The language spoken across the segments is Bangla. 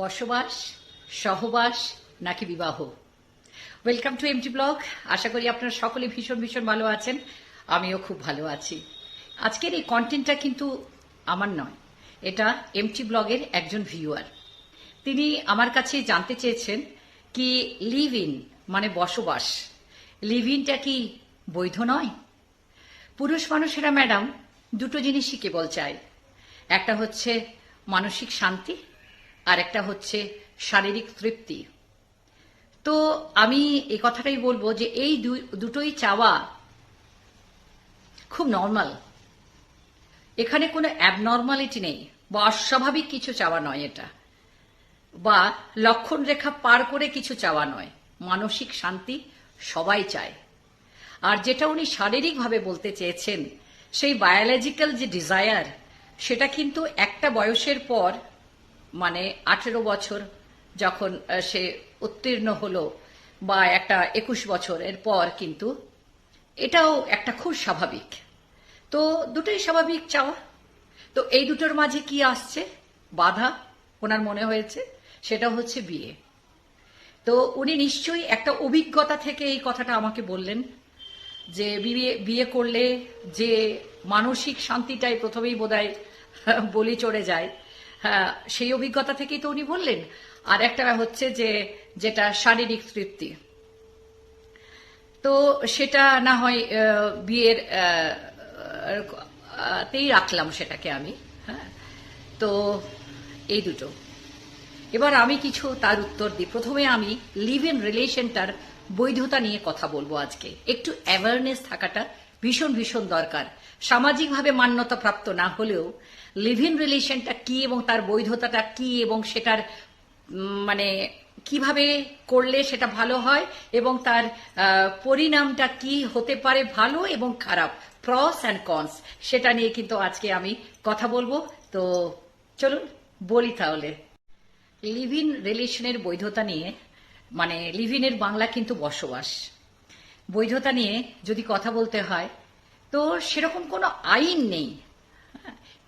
বসবাস, সহবাস নাকি বিবাহ? ওয়েলকাম টু এমটি ব্লগ আশা করি আপনারা সকলে ভীষণ ভীষণ ভালো আছেন। আমিও খুব ভালো আছি। আজকের এই কন্টেন্টটা কিন্তু আমার নয়। এটা এমটি ব্লগের একজন ভিউয়ার তিনি আমার কাছে জানতে চেয়েছেন কি লিভ ইন মানে বসবাস। লিভ ইনটা কি বৈধ নয়? পুরুষ মানুষেরা ম্যাডাম দুটো জিনিসই কেবল চায়। একটা হচ্ছে মানসিক শান্তি আর একটা হচ্ছে শারীরিক তৃপ্তি। তো আমি এই কথাটাই বলব যে এই দুটোই চাওয়া খুব নর্মাল এখানে কোনো অ্যাবনর্মালিটি নেই, বা অস্বাভাবিক কিছু চাওয়া নয় এটা, বা লক্ষণ রেখা পার করে কিছু চাওয়া নয়, মানসিক শান্তি সবাই চায়। আর যেটা উনি শারীরিকভাবে বলতে চেয়েছেন, সেই বায়োলজিক্যাল যে ডিজায়ার সেটা কিন্তু একটা বয়সের পর মানে আঠেরো বছর যখন সে উত্তীর্ণ হলো বা একটা একুশ বছরের পর কিন্তু এটাও একটা খুব স্বাভাবিক। তো দুটোই স্বাভাবিক চাওয়া। তো এই দুটোর মাঝে কি আসছে? বাধা ওনার মনে হয়েছে, সেটা হচ্ছে বিয়ে। তো উনি নিশ্চয়ই একটা অভিজ্ঞতা থেকে এই কথাটা আমাকে বললেন যে বিয়ে বিয়ে করলে যে মানসিক শান্তিটাই প্রথমেই বোধহয় বলি চড়ে যায় সেই অভিজ্ঞতা থেকেই তো উনি বললেন। আর একটা হচ্ছে যে, যেটা শারীরিক তৃপ্তি। তো সেটা না হয় বিয়ের তেই রাখলাম সেটাকে আমি হ্যাঁ। তো এই দুটো। এবার আমি কিছু তার উত্তর দিই। প্রথমে আমি লিভ ইন রিলেশনটার বৈধতা নিয়ে কথা বলব আজকে। একটু অ্যাওয়ারনেস থাকাটা ভীষণ ভীষণ দরকার। সামাজিকভাবে মান্যতা প্রাপ্ত না হলেও লিভ ইন রিলেশনটা কি এবং তার বৈধতাটা কি এবং সেটার মানে কীভাবে করলে সেটা ভালো হয় এবং তার পরিণামটা কি হতে পারে ভালো এবং খারাপ, প্রস অ্যান্ড কনস, সেটা নিয়ে কিন্তু আজকে আমি কথা বলব। তো চলুন, বলি তাহলে। লিভ ইন রিলেশনের বৈধতা নিয়ে মানে লিভ ইনের বাংলা কিন্তু বসবাস। বৈধতা নিয়ে যদি কথা বলতে হয় তো সেরকম কোনো আইন নেই।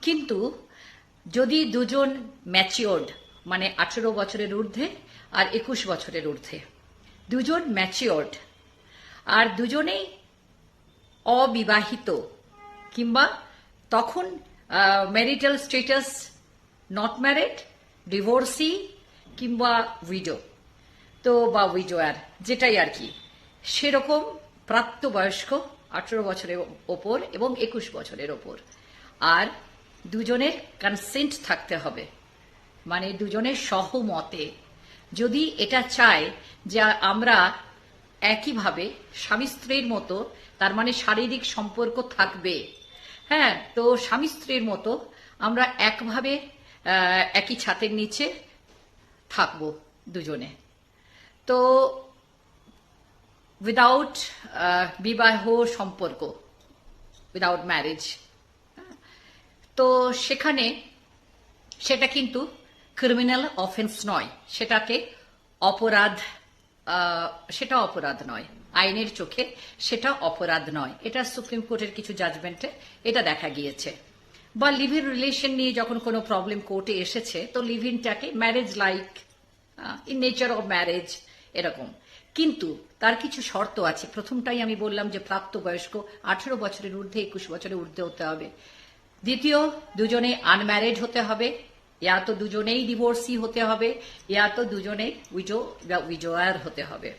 কিন্তু যদি দুজন ম্যাচিওর্ড মানে আঠেরো বছরের ঊর্ধ্বে আর একুশ বছরের ঊর্ধ্বে, দুজন ম্যাচিওর্ড আর দুজনেই অবিবাহিত, কিংবা তখন marital status not married divorcee কিংবা উইডো তো বা উইডোয়ার যেটাই আর কি, সেরকম প্রাপ্তবয়স্ক আঠেরো বছরের ওপর এবং একুশ বছরের ওপর। আর দুজনের কনসেন্ট থাকতে হবে। মানে দুজনের সহমতে। যদি এটা চায় যে আমরা একইভাবে স্বামী স্ত্রীর মতো, তার মানে শারীরিক সম্পর্ক থাকবে হ্যাঁ তো স্বামী স্ত্রীর মতো আমরা একভাবে একই ছাতের নিচে থাকব দুজনে। তো উইদাউট বিবাহ সম্পর্ক উইদাউট ম্যারেজ তো সেখানে সেটা কিন্তু ক্রিমিনাল অফেন্স নয়। সেটাকে অপরাধ সেটা অপরাধ নয়। আইনের চোখে সেটা অপরাধ নয়। এটা সুপ্রিম কোর্টের কিছু জাজমেন্টে এটা দেখা গিয়েছে। বা লিভ ইন রিলেশন নিয়ে যখন কোনো প্রবলেম কোর্টে এসেছে, তো live ইনটাকে marriage like in nature of marriage এরকম। কিন্তু তার কিছু শর্ত আছে। প্রথমটাই আমি বললাম যে প্রাপ্তবয়স্ক আঠেরো বছরের ঊর্ধ্বে একুশ বছরের ঊর্ধ্বে হতে হবে। দ্বিতীয় দুজনে আনম্যারিড হতে হবে। ইয়া তো দুজনেই ডিভোর্সি হতে হবে। ইয়া তো দুজনে উইজো উইজোয়ার হতে হবে।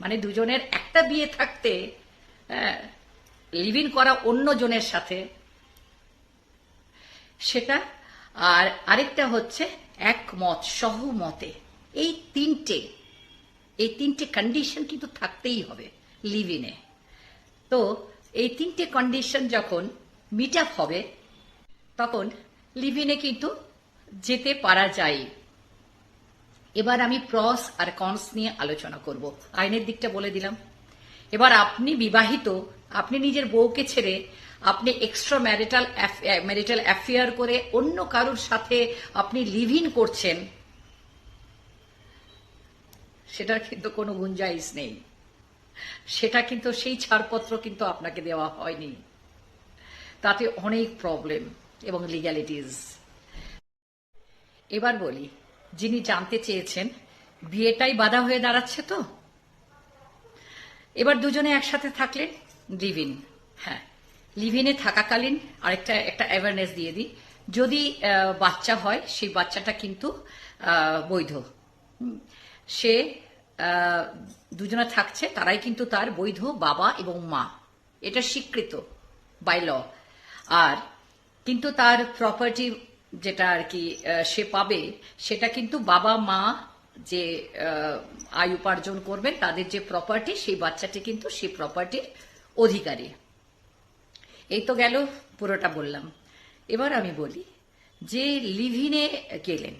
মানে দুজনের একটা বিয়ে থাকতে লিভ ইন করা অন্য জনের সাথে সেটা। আর আরেকটা হচ্ছে একমত, সহমতে। এই তিনটে এই তিনটে কন্ডিশন কিন্তু থাকতেই হবে লিভ ইনে তো এই তিনটে কন্ডিশন যখন মিট আপ হবে, তখন লিভ ইনে কিন্তু যেতে পারা যায়। এবার আমি প্রস আর কনস নিয়ে আলোচনা করব। আইনের দিকটা বলে দিলাম। এবার আপনি বিবাহিত, আপনি নিজের বউকে ছেড়ে আপনি এক্সট্রা ম্যারিটাল ম্যারিটাল অ্যাফেয়ার করে অন্য কারোর সাথে আপনি লিভ ইন করছেন সেটার কিন্তু কোনো গুঞ্জাইশ নেই। সেটা কিন্তু সেই ছাড়পত্র কিন্তু আপনাকে দেওয়া হয়নি। তাতে অনেক প্রবলেম এবং লিগ্যালিটিস এবার বলি, যিনি জানতে চেয়েছেন, বিয়েটাই বাধা হয়ে দাঁড়াচ্ছে তো? এবার দুজনে একসাথে থাকলেন, লিভিন। হ্যাঁ লিভিনে থাকাকালীন আরেকটা, একটা অ্যাওয়ারনেস দিয়ে দিই। যদি বাচ্চা হয়, সেই বাচ্চাটা কিন্তু বৈধ। সে দুজনা থাকছে, তারাই কিন্তু তার বৈধ বাবা এবং মা। এটা স্বীকৃত বাই ল আর কিন্তু তার প্রপার্টি যেটা আর কি সে পাবে, সেটা কিন্তু বাবা, মা যে আয় উপার্জন করবেন, তাদের যে প্রপার্টি সেই বাচ্চাটি কিন্তু সেই প্রপার্টির অধিকারী। এই তো গেল পুরোটা বললাম। এবার আমি বলি যে লিভিনে গেলেন,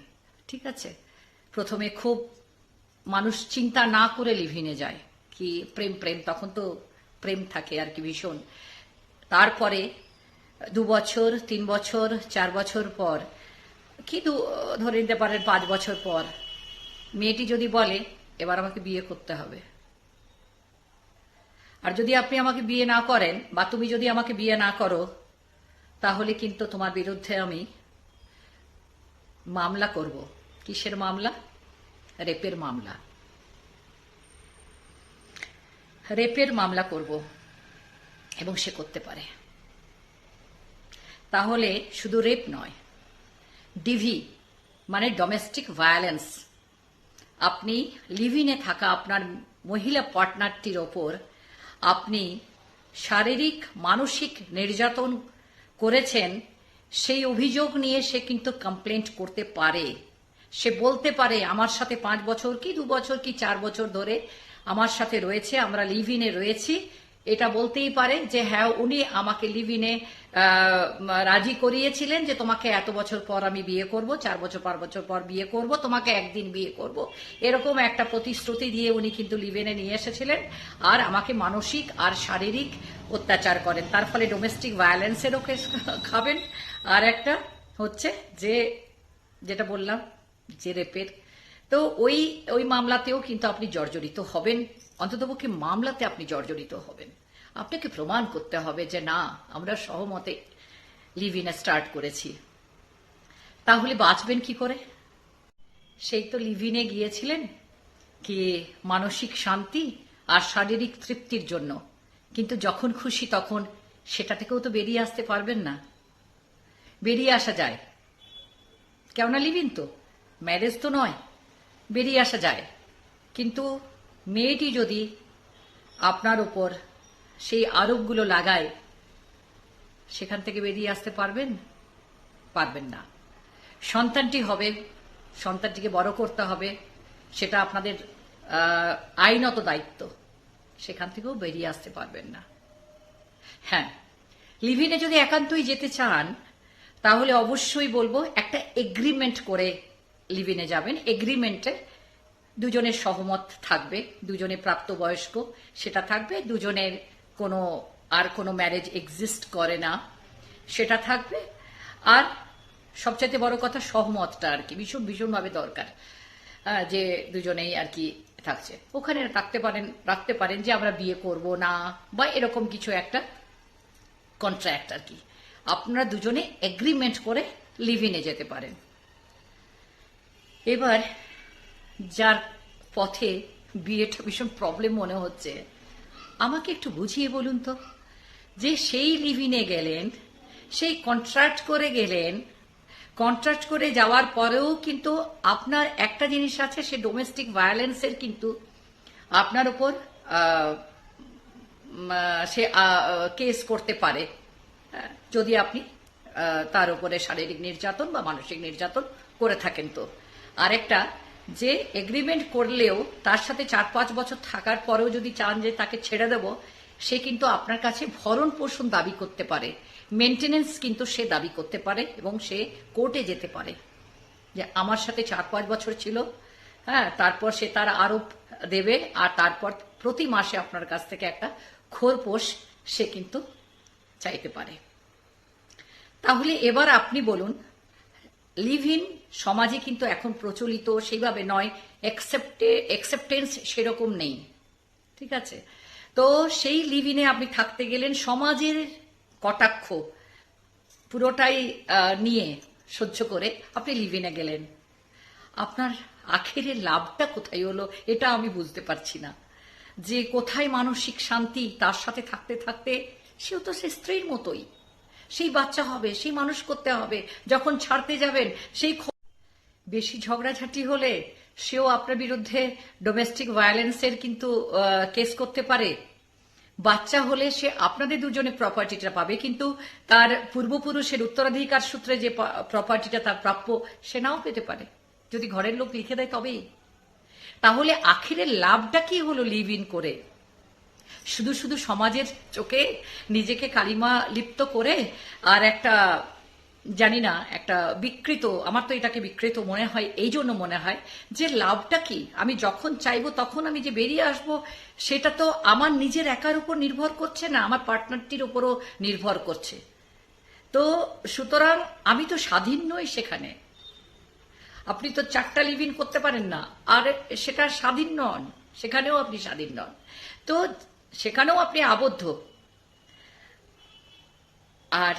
ঠিক আছে? প্রথমে খুব মানুষ চিন্তা না করে লিভিনে যায়। কি প্রেম প্রেম, তখন তো প্রেম থাকে আর কি ভীষণ। তারপরে দু বছর, তিন বছর, চার বছর পর, কি ধরে নিতে পারেন, পাঁচ বছর পর, মেয়েটি যদি বলে, এবার আমাকে বিয়ে করতে হবে। আর যদি আপনি আমাকে বিয়ে না করেন, বা তুমি যদি আমাকে বিয়ে না করো, তাহলে কিন্তু তোমার বিরুদ্ধে আমি মামলা করব। কিসের মামলা? রেপের মামলা। রেপের মামলা করব এবং সে করতে পারে। তাহলে শুধু রেপ নয় ডিভি মানে ডোমেস্টিক ভায়োলেন্স আপনি লিভিনে থাকা আপনার মহিলা পার্টনারটির ওপর আপনি শারীরিক, মানসিক নির্যাতন করেছেন, সেই অভিযোগ নিয়ে সে কিন্তু কমপ্লেন্ট করতে পারে। সে বলতে পারে, আমার সাথে পাঁচ বছর কি, দু বছর কি, চার বছর ধরে আমার সাথে রয়েছে, আমরা লিভিনে রয়েছি। এটা বলতেই পারে যে হ্যাঁ উনি আমাকে লিভিনে রাজি করিয়েছিলেন যে, তোমাকে এত বছর পর আমি বিয়ে করব, চার বছর, পাঁচ বছর পর বিয়ে করব, তোমাকে একদিন বিয়ে করব। এরকম একটা প্রতিশ্রুতি দিয়ে উনি কিন্তু লিভেনে নিয়ে এসেছিলেন। আর আমাকে মানসিক আর শারীরিক অত্যাচার করেন। তার ফলে ডোমেস্টিক ভায়োলেন্সেরও খাবেন। আর একটা হচ্ছে যে, যেটা বললাম যে রেপের। তো ওই ওই মামলাতেও কিন্তু আপনি জর্জরিত হবেন। অন্ততপক্ষে মামলাতে আপনি জর্জরিত হবেন। আপনাকে প্রমাণ করতে হবে যে না, আমরা সহমতে লিভ লিভিনে স্টার্ট করেছি। তাহলে বাঁচবেন কি করে? সেই তো লিভিনে গিয়েছিলেন কি মানসিক শান্তি আর শারীরিক তৃপ্তির জন্য। কিন্তু যখন খুশি তখন সেটা থেকেও তো বেরিয়ে আসতে পারবেন না। বেরিয়ে আসা যায়। কেননা লিভিন তো। ম্যারেজ তো নয়, বেরিয়ে আসা যায়। কিন্তু মেয়েটি যদি আপনার ওপর সেই আরোপগুলো লাগায়, সেখান থেকে বেরিয়ে আসতে পারবেন? পারবেন না। সন্তানটি হবে, সন্তানটিকে বড় করতে হবে, সেটা আপনাদের আইনত দায়িত্ব। সেখান থেকেও বেরিয়ে আসতে পারবেন না। হ্যাঁ লিভিনে যদি একান্তই যেতে চান, তাহলে অবশ্যই বলব একটা এগ্রিমেন্ট করে লিভিনে যাবেন। এগ্রিমেন্টে দুজনের সহমত থাকবে, দুজনে প্রাপ্তবয়স্ক, সেটা থাকবে, দুজনের কোনো, আর কোনো ম্যারেজ এক্সিস্ট করে না, সেটা থাকবে। আর সবচাইতে বড় কথা সহমতটা আর কি, ভীষণ, ভীষণভাবে দরকার যে দুজনেই আর কি থাকছে। ওখানে রাখতে পারেন রাখতে পারেন যে আমরা বিয়ে করব না, বা এরকম কিছু একটা কন্ট্রাক্ট আর কি। আপনারা দুজনে এগ্রিমেন্ট করে লিভিনে যেতে পারেন। এবার যার পথে বিয়েটা ভীষণ প্রবলেম মনে হচ্ছে আমাকে একটু বুঝিয়ে বলুন তো যে সেই লিভিনে গেলেন সেই কন্ট্রাক্ট করে গেলেন কন্ট্রাক্ট করে যাওয়ার পরেও কিন্তু আপনার একটা জিনিস আছে সে ডোমেস্টিক ভায়োলেন্সের কিন্তু আপনার উপর সে কেস করতে পারে। হ্যাঁ, যদি আপনি তার উপরে শারীরিক নির্যাতন বা মানসিক নির্যাতন করে থাকেন তো। আরেকটা, যে এগ্রিমেন্ট করলেও তার সাথে চার পাঁচ বছর থাকার পরেও যদি চান যে তাকে ছেড়ে দেব, সে কিন্তু আপনার কাছে ভরণ পোষণ দাবি করতে পারে। মেনটেনেন্স কিন্তু সে দাবি করতে পারে এবং সে কোর্টে যেতে পারে। যে আমার সাথে চার পাঁচ বছর ছিল হ্যাঁ তারপর সে তার আরোপ দেবে আর তারপর প্রতি মাসে আপনার কাছ থেকে একটা খোরপোষ সে কিন্তু চাইতে পারে। তাহলে এবার আপনি বলুন লিভ ইন সমাজে কিন্তু এখন প্রচলিত, সেইভাবে নয় অ্যাকসেপ্টে অ্যাকসেপ্টেন্স সেরকম নেই। ঠিক আছে? তো সেই লিভ ইনে আপনি থাকতে গেলেন সমাজের কটাক্ষ পুরোটাই নিয়ে সহ্য করে আপনি লিভিনে গেলেন। আপনার আখেরে লাভটা কোথায় হলো এটা আমি বুঝতে পারছি না। যে কোথায় মানসিক শান্তি তার সাথে থাকতে থাকতে সেও তো সে স্ত্রীর মতোই। সেই বাচ্চা হবে, সেই মানুষ করতে হবে। যখন ছাড়তে যাবেন, সেই বেশি ঝগড়াঝাটি হলে সেও আপনার বিরুদ্ধে ডোমেস্টিক ভায়োলেন্সের কিন্তু কেস করতে পারে। বাচ্চা হলে সে আপনাদের দুজনে প্রপার্টিটা পাবে, কিন্তু তার পূর্বপুরুষের উত্তরাধিকার সূত্রে যে প্রপার্টিটা তার প্রাপ্য, সে নাও পেতে পারে। যদি ঘরের লোক লিখে দেয় তবেই। তাহলে আখিরের লাভটা কি হলো লিভ ইন করে? শুধু শুধু সমাজের চোখে নিজেকে কালিমা লিপ্ত করে আর একটা, জানি না, একটা বিকৃত, আমার তো এটাকে বিকৃত মনে হয়, এই জন্য মনে হয় যে লাভটা কি? আমি যখন চাইব তখন আমি যে বেরিয়ে আসব, সেটা তো আমার নিজের একার উপর নির্ভর করছে না আমার পার্টনারটির উপরও নির্ভর করছে। তো সুতরাং আমি তো স্বাধীন নই সেখানে। আপনি তো চারটা লিভ ইন করতে পারেন না। আর সেটা স্বাধীন নন, সেখানেও আপনি স্বাধীন নন। তো সেখানেও আপনি আবদ্ধ। আর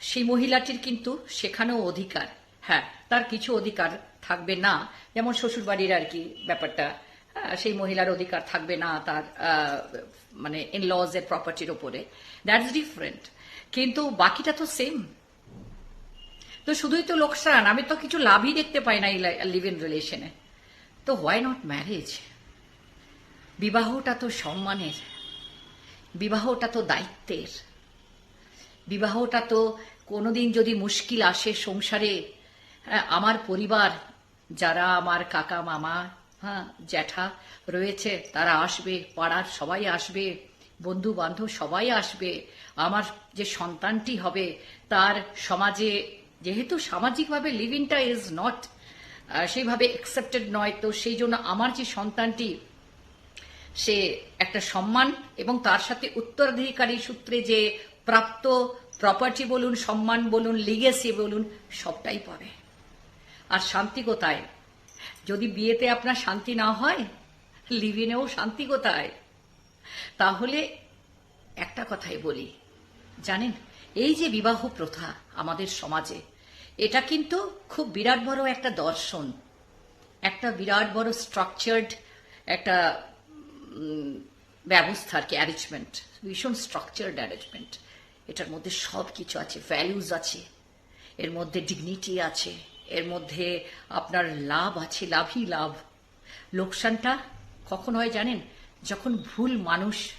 সেই মহিলাটির কিন্তু সেখানেও অধিকার। হ্যাঁ তার কিছু অধিকার থাকবে না। যেমন শ্বশুরবাড়ির আর কি ব্যাপারটা। হ্যাঁ, সেই মহিলার অধিকার থাকবে না তার মানে ইন লজ এর প্রপার্টির উপরে দ্যাটস ডিফারেন্ট কিন্তু বাকিটা তো সেম তো শুধুই তো লোকসান। আমি তো কিছু লাভই দেখতে পাই না লিভ ইন রিলেশনে তো হোয়াই নট ম্যারেজ বিবাহটা তো সম্মানের। বিবাহটা তো দায়িত্বের। বিবাহটা তো কোনোদিন যদি মুশকিল আসে সংসারে হ্যাঁ, আমার পরিবার যারা আমার কাকা মামা হ্যাঁ জ্যাঠা রয়েছে তারা আসবে পাড়ার সবাই আসবে বন্ধু বান্ধব সবাই আসবে আমার যে সন্তানটি হবে তার সমাজে যেহেতু সামাজিকভাবে লিভিংটা ইজ নট সেইভাবে অ্যাকসেপ্টেড নয় তো সেই জন্য আমার যে সন্তানটি সে একটা সম্মান এবং তার সাথে উত্তরাধিকারী সূত্রে যে প্রাপ্ত প্রপার্টি বলুন, সম্মান বলুন লিগেসি বলুন, সবটাই পাবে। আর শান্তি কোথায়? যদি বিয়েতে আপনার শান্তি না হয় লিভিনেও শান্তি কোথায়? তাহলে একটা কথাই বলি। জানেন, এই যে বিবাহ প্রথা আমাদের সমাজে, এটা কিন্তু খুব বিরাট বড় একটা দর্শন। একটা বিরাট বড় স্ট্রাকচার্ড একটা ব্যবস্থা আর কি অ্যারেঞ্জমেন্ট ভীষণ স্ট্রাকচার্ড অ্যারেঞ্জমেন্ট এটার মধ্যে সব কিছু আছে ভ্যালুজ আছে, এর মধ্যে ডিগনিটি আছে, এর মধ্যে আপনার লাভ আছে, লাভই লাভ। লোকসানটা কখন হয় জানেন? যখন ভুল মানুষ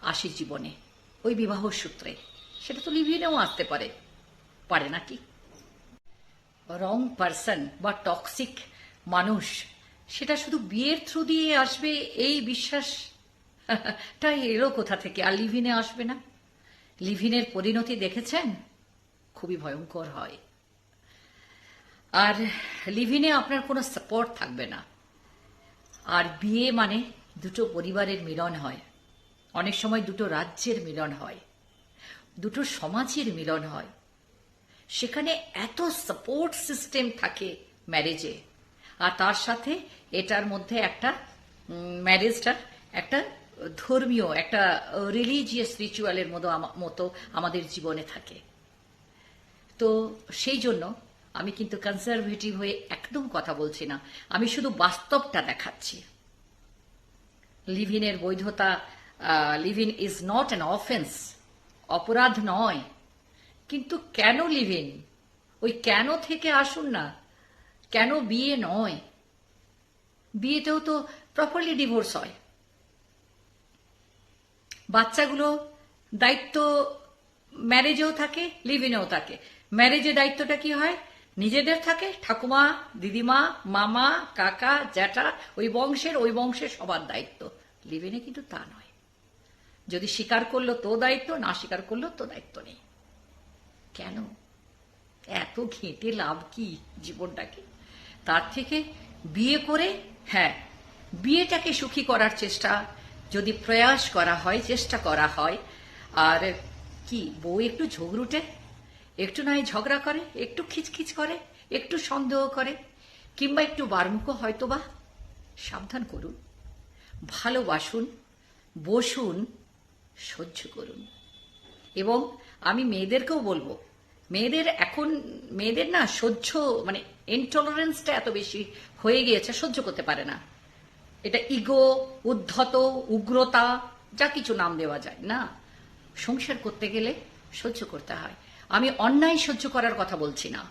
আসে জীবনে। ওই বিবাহ সূত্রে। সেটা তো লিভিনেও আসতে পারে। পারে নাকি? রং পার্সন বা টক্সিক মানুষ সেটা শুধু বিয়ের থ্রু দিয়ে আসবে এই বিশ্বাস? টাই এলো কোথা থেকে? আর লিভিনে আসবে না? লিভিনের পরিণতি দেখেছেন? খুবই ভয়ঙ্কর হয়। আর লিভিনে আপনার কোনো সাপোর্ট থাকবে না। আর বিয়ে মানে দুটো পরিবারের মিলন হয়। অনেক সময় দুটো রাজ্যের মিলন হয়। দুটো সমাজের মিলন হয়। সেখানে এত সাপোর্ট সিস্টেম থাকে ম্যারেজে আর তার সাথে এটার মধ্যে একটা ম্যারেজটা একটা ধর্মীয়, একটা রিলিজিয়াস রিচুয়ালের মতো মতো আমাদের জীবনে থাকে। তো সেই জন্য আমি কিন্তু কনজারভেটিভ হয়ে একদম কথা বলছি না। আমি শুধু বাস্তবটা দেখাচ্ছি। লিভিনের বৈধতা live in is not an offence অপরাধ নয়। কিন্তু কেন লিভিন ওই কেন থেকে আসুন না? কেন বিয়ে নয়? বিয়েতেও তো প্রপারলি ডিভোর্স হয়। বাচ্চাগুলো দায়িত্ব ম্যারেজেও থাকে লিভিনেও থাকে। ম্যারেজে দায়িত্বটা কি হয়? নিজেদের থাকে, ঠাকুমা, দিদিমা, মামা, কাকা, জ্যাঠা, ওই বংশের ওই বংশের সবার দায়িত্ব। লিভিনে কিন্তু তা নয়। যদি স্বীকার করল তো দায়িত্ব, না স্বীকার করল তো দায়িত্ব নেই। কেন? এত ঘেঁটে লাভ কি জীবনটাকে? তার থেকে বিয়ে করে হ্যাঁ বিয়েটাকে সুখী করার চেষ্টা, যদি প্রয়াস করা হয়, চেষ্টা করা হয়, আর কি, বউ একটু ঝগড়ুটে একটু নয় ঝগড়া করে, একটু খিচখিচ করে, একটু সন্দেহ করে, কিংবা একটু বারমুখো হয়তো বা সাবধান করুন, ভালোবাসুন, বসুন, সহ্য করুন। এবং আমি মেয়েদেরকেও বলব, মেয়েদের এখন, মেয়েদের না সহ্য মানে ইনটলারেন্সটা এত বেশি হয়ে গিয়েছে, সহ্য করতে পারে না। এটা ইগো উদ্ধত, উগ্রতা, যা কিছু নাম দেওয়া যায়, না? সংসার করতে গেলে সহ্য করতে হয়। আমি অন্যায় সহ্য করার কথা বলছি না।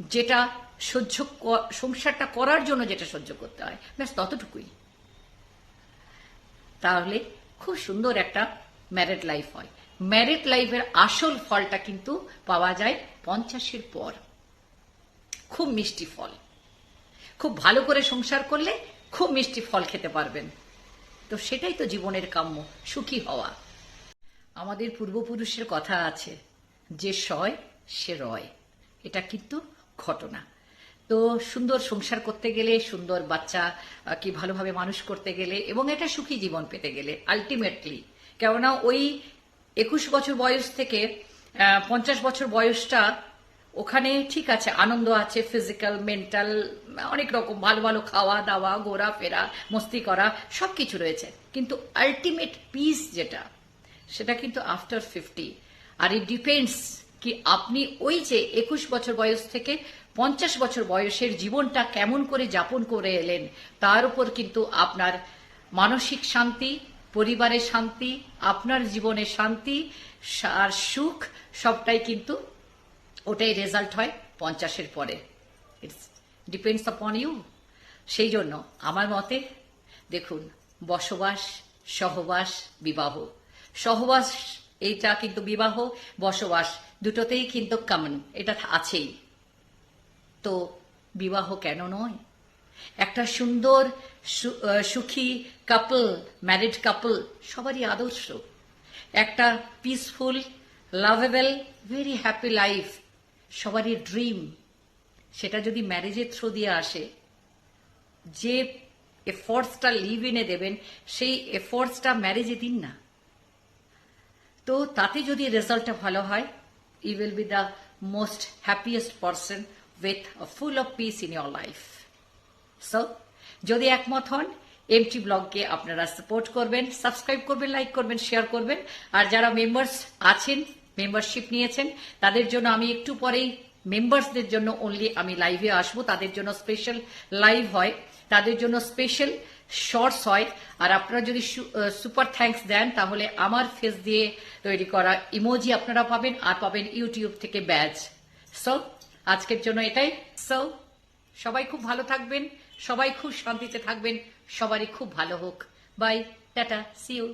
যেটা সহ্য সংসারটা করার জন্য যেটা সহ্য করতে হয়, ব্যাস ততটুকুই। তাহলে খুব সুন্দর একটা ম্যারেড লাইফ হয়। ম্যারেড লাইফের আসল ফলটা কিন্তু পাওয়া যায় পঞ্চাশের পর। খুব মিষ্টি ফল। খুব ভালো করে সংসার করলে খুব মিষ্টি ফল খেতে পারবেন। তো সেটাই তো জীবনের কাম্য, সুখী হওয়া। আমাদের পূর্বপুরুষের কথা আছে, যে সয়, সে রয়। এটা কিন্তু ঘটনা। তো সুন্দর সংসার করতে গেলে, সুন্দর বাচ্চা কি ভালোভাবে মানুষ করতে গেলে এবং একটা সুখী জীবন পেতে গেলে আলটিমেটলি কেননা ওই একুশ বছর বয়স থেকে পঞ্চাশ বছর বয়সটা ওখানে ঠিক আছে, আনন্দ আছে ফিজিক্যাল মেন্টাল অনেক রকম, ভালো ভালো খাওয়া দাওয়া ঘোরা ফেরা মস্তি করা, সবকিছু রয়েছে। কিন্তু আলটিমেট পিস যেটা, সেটা কিন্তু আফটার ফিফটি আর ইট ডিপেন্ডস কি আপনি ওই যে একুশ বছর বয়স থেকে পঞ্চাশ বছর বয়সের জীবনটা কেমন করে যাপন করে এলেন, তার উপর কিন্তু আপনার মানসিক শান্তি, পরিবারের শান্তি, আপনার জীবনের শান্তি, আর সুখ, সবটাই কিন্তু ওটাই রেজাল্ট হয় পঞ্চাশের পরে। ইটস ডিপেন্ডস আপন ইউ সেই জন্য আমার মতে, দেখুন, বসবাস, সহবাস, বিবাহ। সহবাস, এইটা কিন্তু বিবাহ, বসবাস, দুটোতেই কিন্তু কমন এটা আছেই। তো বিবাহ কেন নয়? একটা সুন্দর সুখী কাপল ম্যারিড কাপল সবারই আদর্শ। একটা peaceful lovable very happy life সবারই ড্রিম সেটা যদি ম্যারেজের থ্রু দিয়ে আসে, যে এফোর্টসটা লিভ ইনে দেবেন, সেই এফোর্টসটা ম্যারেজে দিন না। তো তাতে যদি রেজাল্টটা ভালো হয় you will be the most happiest person with full of peace in your life so যদি একমত হন এমটি ব্লগকে আপনারা সাপোর্ট করবেন সাবস্ক্রাইব করবেন লাইক করবেন শেয়ার করবেন। আর যারা মেম্বার্স আছেন মেম্বারশিপ নিয়েছেন। তাদের জন্য আমি একটু পরেই মেম্বার্সদের জন্য অনলি আমি লাইভে আসব। তাদের জন্য স্পেশাল লাইভ হয়। তাদের জন্য স্পেশাল শর্টস হয়। আর আপনারা যদি সুপার থ্যাঙ্কস দেন, তাহলে আমার ফেস দিয়ে তৈরি করা ইমোজি আপনারা পাবেন আর পাবেন ইউটিউব থেকে ব্যাজ সো আজকের জন্য এটাই। সো সবাই খুব ভালো থাকবেন। সবাই খুব শান্তিতে থাকবেন। সবারই খুব ভালো হোক। By tata C you